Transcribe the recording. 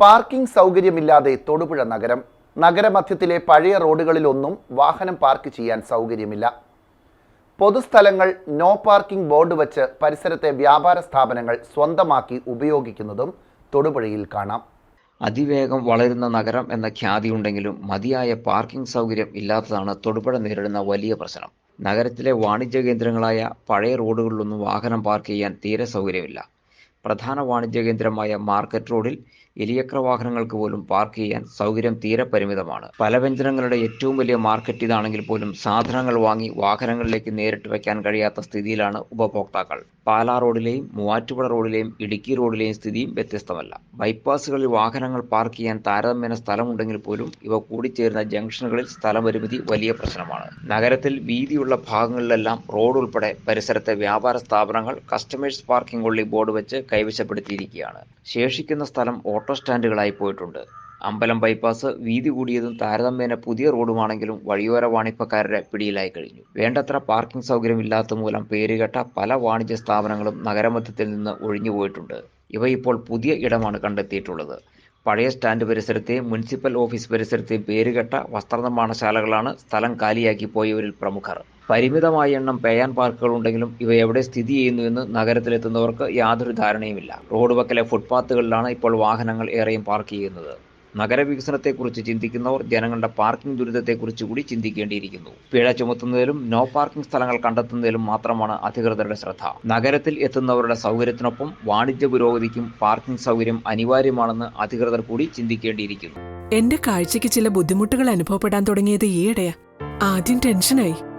Parking സൗകര്യമില്ലാതെ Thodupuzha നഗരം. നഗരമധ്യത്തിലെ പഴയ റോഡുകളിലൊന്നും വാഹനം പാർക്ക് ചെയ്യാൻ സൗകര്യമില്ല. പൊതുസ്ഥലങ്ങൾ നോ പാർക്കിംഗ് ബോർഡ് വച്ച് പരിസരത്തെ വ്യാപാര സ്ഥാപനങ്ങൾ സ്വന്തമാക്കി ഉപയോഗിക്കുന്നതും തൊടുപുഴയിൽ കാണാം. അതിവേഗം വളരുന്ന നഗരം എന്ന ഖ്യാതി ഉണ്ടെങ്കിലും മതിയായ പാർക്കിംഗ് സൗകര്യം ഇല്ലാത്തതാണ് തൊടുപുഴ നേരിടുന്ന വലിയ പ്രശ്നം. നഗരത്തിലെ വാണിജ്യ കേന്ദ്രങ്ങളായ പഴയ റോഡുകളിലൊന്നും വാഹനം പാർക്ക് ചെയ്യാൻ തീരെ സൗകര്യമില്ല. പ്രധാന വാണിജ്യ കേന്ദ്രമായ മാർക്കറ്റ് റോഡിൽ എലിയക്ര വാഹനങ്ങൾക്ക് പോലും പാർക്ക് ചെയ്യാൻ സൗകര്യം തീരെ പരിമിതമാണ്. പല വ്യഞ്ജനങ്ങളുടെ ഏറ്റവും വലിയ മാർക്കറ്റ് ഇതാണെങ്കിൽ പോലും സാധനങ്ങൾ വാങ്ങി വാഹനങ്ങളിലേക്ക് നേരിട്ട് വയ്ക്കാൻ കഴിയാത്ത സ്ഥിതിയിലാണ് ഉപഭോക്താക്കൾ. പാലാ റോഡിലെയും മൂവാറ്റുപുഴ റോഡിലെയും ഇടുക്കി റോഡിലെയും സ്ഥിതിയും വ്യത്യസ്തമല്ല. ബൈപ്പാസുകളിൽ വാഹനങ്ങൾ പാർക്ക് ചെയ്യാൻ താരതമ്യേന സ്ഥലമുണ്ടെങ്കിൽ പോലും ഇവ കൂടിച്ചേരുന്ന ജംഗ്ഷനുകളിൽ സ്ഥലപരിമിതി വലിയ പ്രശ്നമാണ്. നഗരത്തിൽ വീതിയുള്ള ഭാഗങ്ങളിലെല്ലാം റോഡ് ഉൾപ്പെടെ പരിസരത്തെ വ്യാപാര സ്ഥാപനങ്ങൾ കസ്റ്റമേഴ്സ് പാർക്കിംഗ് ഉള്ളി ബോർഡ് വെച്ച് കൈവശപ്പെടുത്തിയിരിക്കുകയാണ്. ശേഷിക്കുന്ന സ്ഥലം ഓട്ടോ സ്റ്റാൻഡുകളായി പോയിട്ടുണ്ട്. അമ്പലം ബൈപ്പാസ് വീതി കൂടിയതും താരതമ്യേന പുതിയ റോഡുമാണെങ്കിലും വഴിയോര വാണിപ്പക്കാരുടെ പിടിയിലായി കഴിഞ്ഞു. വേണ്ടത്ര പാർക്കിംഗ് സൗകര്യം ഇല്ലാത്ത മൂലം പേരുകെട്ട പല വാണിജ്യ സ്ഥാപനങ്ങളും നഗരമധ്യത്തിൽ നിന്ന് ഒഴിഞ്ഞുപോയിട്ടുണ്ട് ഇവ ഇപ്പോൾ പുതിയ ഇടമാണ് കണ്ടെത്തിയിട്ടുള്ളത്. പഴയ സ്റ്റാൻഡ് പരിസരത്തെയും മുനിസിപ്പൽ ഓഫീസ് പരിസരത്തെയും പേരുകെട്ട വസ്ത്രനിർമ്മാണശാലകളാണ് സ്ഥലം കാലിയാക്കി പോയവരിൽ പ്രമുഖർ. പരിമിതമായ എണ്ണം പേയാൻ പാർക്കുകൾ ഉണ്ടെങ്കിലും ഇവ എവിടെ സ്ഥിതി ചെയ്യുന്നു എന്ന് നഗരത്തിലെത്തുന്നവർക്ക് യാതൊരു ധാരണയുമില്ല. റോഡ് വക്കലെ ഫുട്പാത്തുകളിലാണ് ഇപ്പോൾ വാഹനങ്ങൾ ഏറെയും പാർക്ക് ചെയ്യുന്നത്. നഗരവികസനത്തെക്കുറിച്ച് ചിന്തിക്കുന്നവർ ജനങ്ങളുടെ പാർക്കിംഗ് ദുരിതത്തെക്കുറിച്ച് കൂടി ചിന്തിക്കേണ്ടിയിരിക്കുന്നു. പിഴ ചുമത്തുന്നതിലും നോ പാർക്കിംഗ് സ്ഥലങ്ങൾ കണ്ടെത്തുന്നതിലും മാത്രമാണ് അധികൃതരുടെ ശ്രദ്ധ. നഗരത്തിൽ എത്തുന്നവരുടെ സൗകര്യത്തിനൊപ്പം വാണിജ്യ പുരോഗതിക്കും പാർക്കിംഗ് സൗകര്യം അനിവാര്യമാണെന്ന് അധികൃതർ കൂടി ചിന്തിക്കേണ്ടിയിരിക്കുന്നു. എന്റെ കാഴ്ചയ്ക്ക് ചില ബുദ്ധിമുട്ടുകൾ അനുഭവപ്പെടാൻ തുടങ്ങിയത് ഈയിടെയാ. ആദ്യം ടെൻഷനായി.